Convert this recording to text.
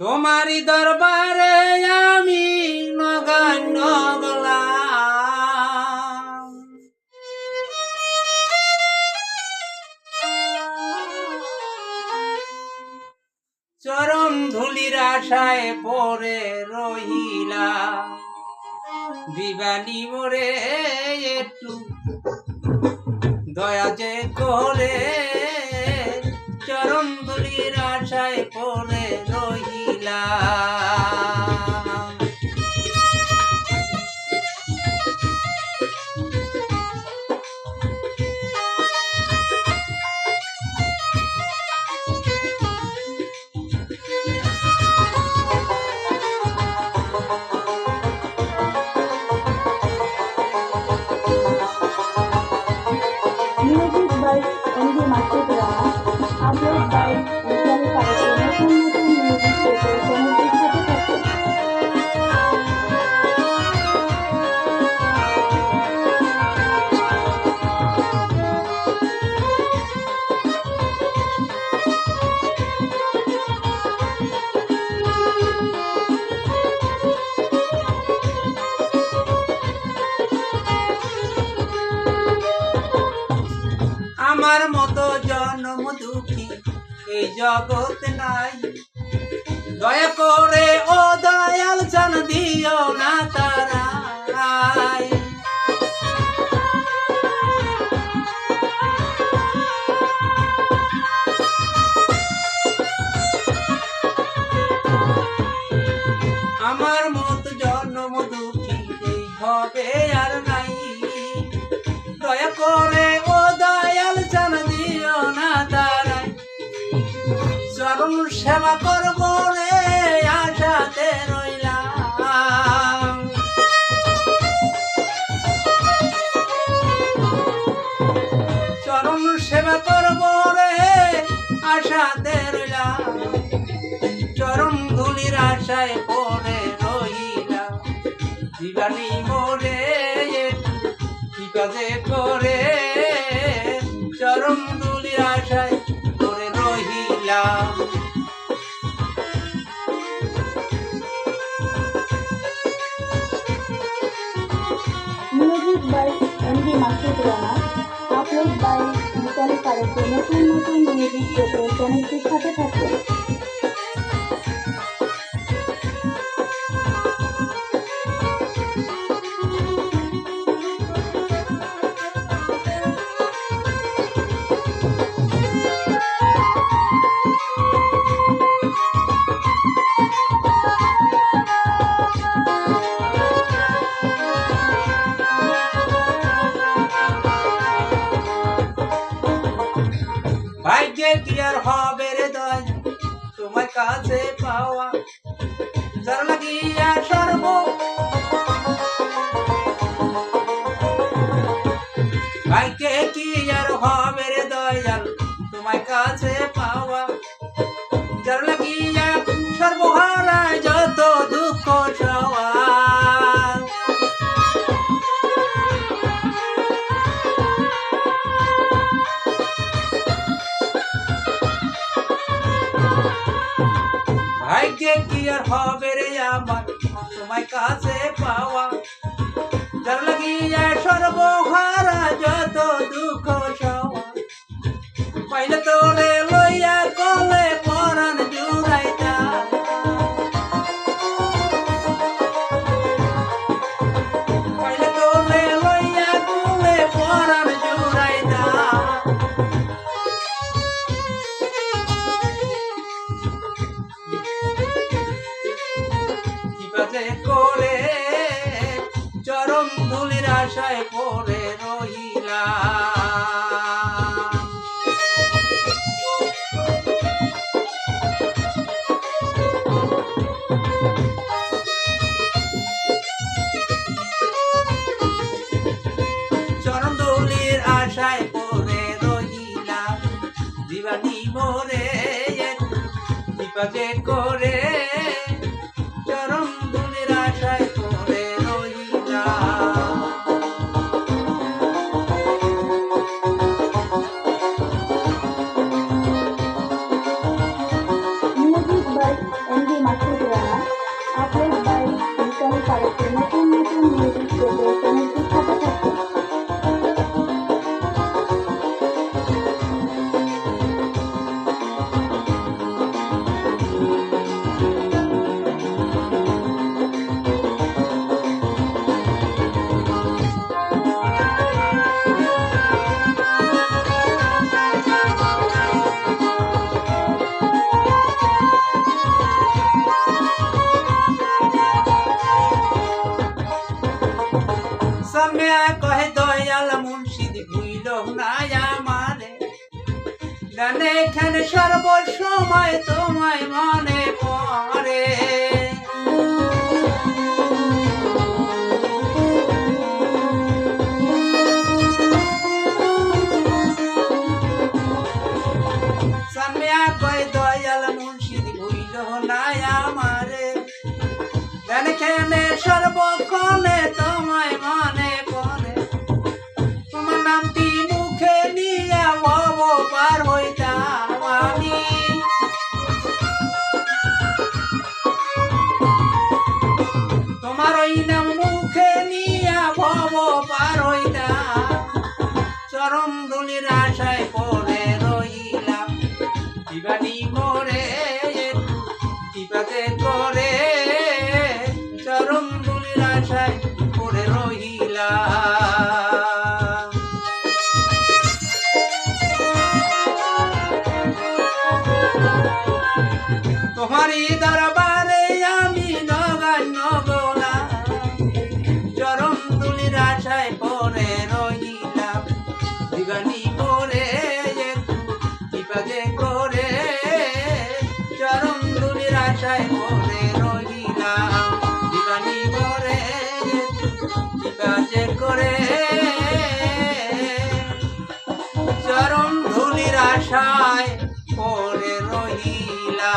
তোমারই দরবারে আমি নগান গলাম চরম ধুলির আশায় পরে রহিলা দিবানি মোরে একটু দয়া যে করে। চরম ধুলির আশায় পরে Bye. জন্ম দুঃখী এই জগৎ নাই। দয়া করে ও দয়াল জান দিও না তারাই সেবা করব রে আশাতে রইলাম। চরণ সেবা করব রে আশাতে রইলাম। চরণ ধুলির আশায় পরে রইলাম। দিবানি মোরে, কি কাজে করে? চরম আপলোড বাই ডিজিটাল কারের নতুন নতুন মিউজিক চ্যানেলটির সাথে থাকবেন ভাগ্যে কি আর হবে রে দয় তোমার কাছে পাওয়া যার লাগিয়া সর্ব। ভাগ্যে কি আর হবে রে দয়াল? তোমার কাছে কি আর হবে রে আমার তোমায় কাছে পাওয়া যার লাগিয়া আশায় পড়ে রহিলাম চরম ধুলির আশায় পড়ে রহিলাম দিবানি মোরে বিপদে করে সামিয়া কহে দয়াল মুর্শিদ ভুইল না আমারে। গানে খানে সর্বসময় তোমায় মনে পড়ে। দিবাতে করে চরম ধুলির আশায় পড়ে রহিলা তোমারই দরবার আশায় করে করে। চরম ধুলির আশায় পরে রহিলা।